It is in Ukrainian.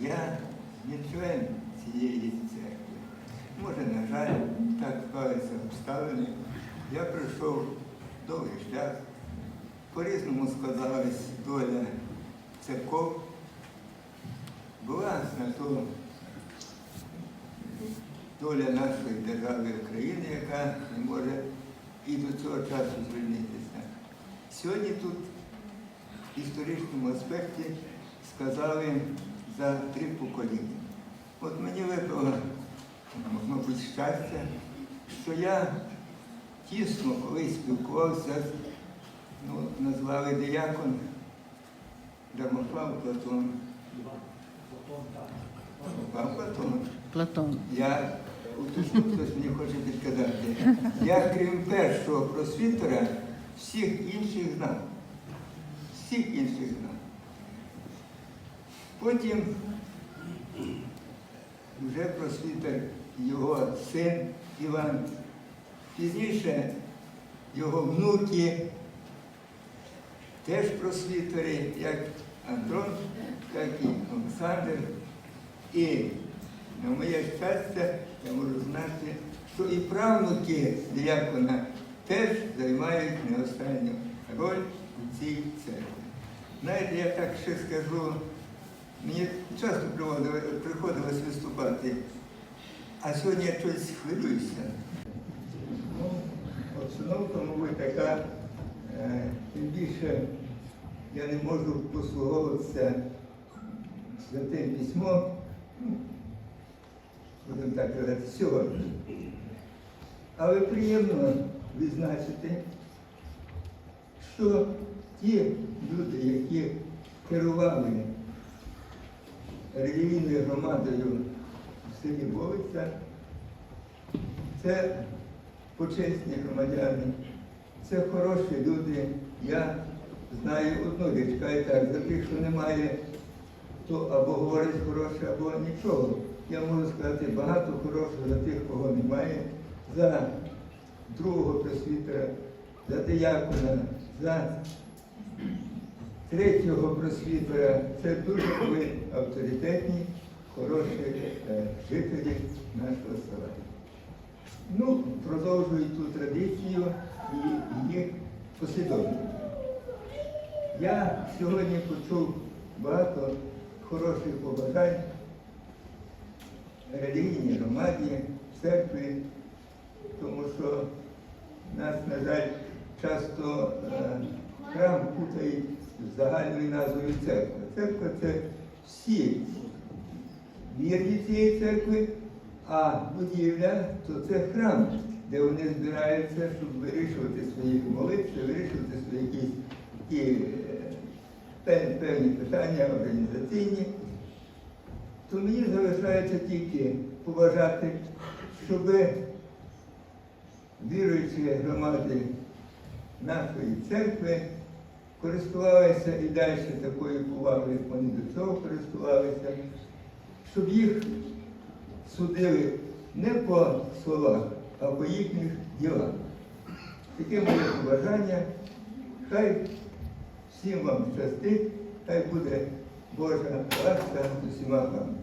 Я не член цієї церкви. Може, на жаль, так склалися обставини. Я пройшов довгий шлях. По-різному складалась доля церков. Була на то доля нашої держави України, яка не може і до цього часу звільнитися. Сьогодні тут в історичному аспекті сказали за три покоління. От мені випало, мабуть, щастя, що я тісно колись спілкувався ну, назвали диякон Дармослав Платон. Пан Платон. Платон. Я тут хтось мені хоче підказати. Я, крім першого просвітера, всіх інших знав. Всіх інших знав. Потім вже просвітер його син Іван. Пізніше його внуки теж просвітери, як Антон, так і Олександр. І на моє щастя, я можу знати, що і правнуки діякона теж займають не останню роль у цій церкві. Знаєте, я так ще скажу, мені часто приходилось виступати, а сьогодні я щось хвилююся. Ну, обстановка, мабуть, така, е, тим більше я не можу послуговуватися святим письмом, ну, будемо так казати, сьогодні. Але приємно відзначити, що ті люди, які керували релігійною громадою в селі Волиця, це почесні громадяни, це хороші люди. Я знаю одну річ, кажу так, за тих, що немає, то або говорить хороше, або нічого. Я можу сказати багато хорошого за тих, кого немає, за другого просвітера, за диякона, за третього просвітера. Це дуже були авторитетні, хороші е, жителі нашого села. Ну, продовжують ту традицію і їх послідовники. Я сьогодні почув багато хороших побажань релігійній громаді, церкві, тому що нас, на жаль, часто е, храм путають загальною назвою церкви. Церква це всі вірні цієї церкви, а будівля то це храм, де вони збираються, щоб вирішувати свої молитви, вирішувати свої якісь такі е, певні питання організаційні. То мені залишається тільки побажати, щоб віруючі громади нашої церкви користувалися і далі такою повагою, як вони до цього користувалися, щоб їх судили не по словах, а по їхніх ділах. Таке моє побажання. Хай всім вам щастить, хай буде Божа ласка усіма вами.